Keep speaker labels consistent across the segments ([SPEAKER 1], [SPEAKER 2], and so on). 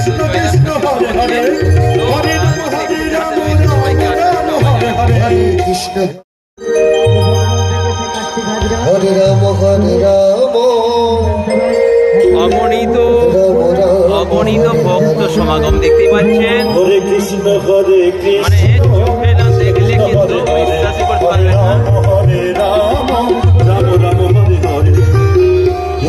[SPEAKER 1] কৃষ্ণ কৃষ্ণ হরে হরে হরে হরে রাম রাম হরে হরে হরে
[SPEAKER 2] কৃষ্ণ হরে রাম হরে রাম
[SPEAKER 3] অগণিত অগণিত ভক্ত সমাগম দেখতে পাচ্ছেন।
[SPEAKER 1] হরে কৃষ্ণ হরে কৃষ্ণ।
[SPEAKER 3] মানে চোখে না দেখলে কিন্তু বিশ্বাসই করতে পারবেন না।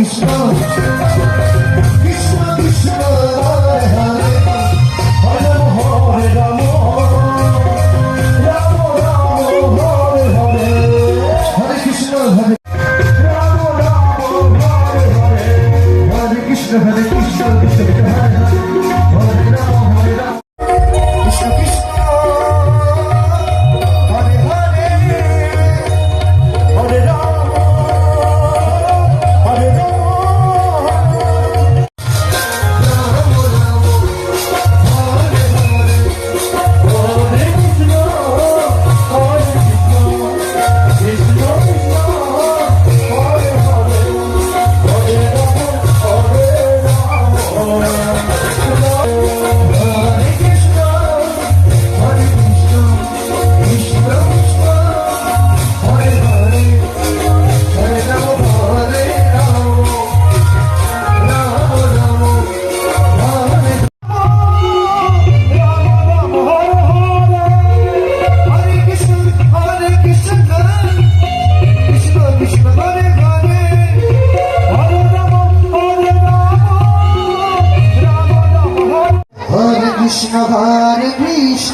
[SPEAKER 3] esse
[SPEAKER 1] chão.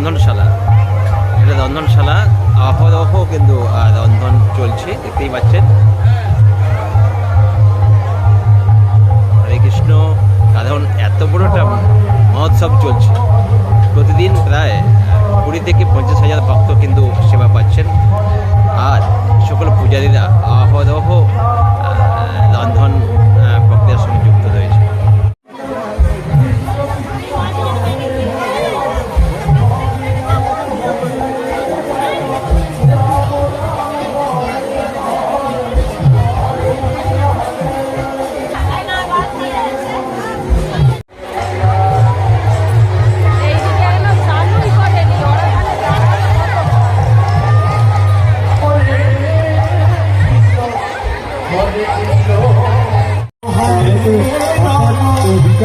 [SPEAKER 2] রন্ধনশালা। এটা রন্ধনশালা অহরহ কিন্তু রন্ধন
[SPEAKER 3] চলছে, দেখতেই পাচ্ছেন। হরে কৃষ্ণ, কারণ এত বড়টা মহোৎসব চলছে। প্রতিদিন প্রায় কুড়ি থেকে পঞ্চাশ হাজার ভক্ত কিন্তু সেবা পাচ্ছেন। আর সকল পূজারীরা অহরহ রন্ধন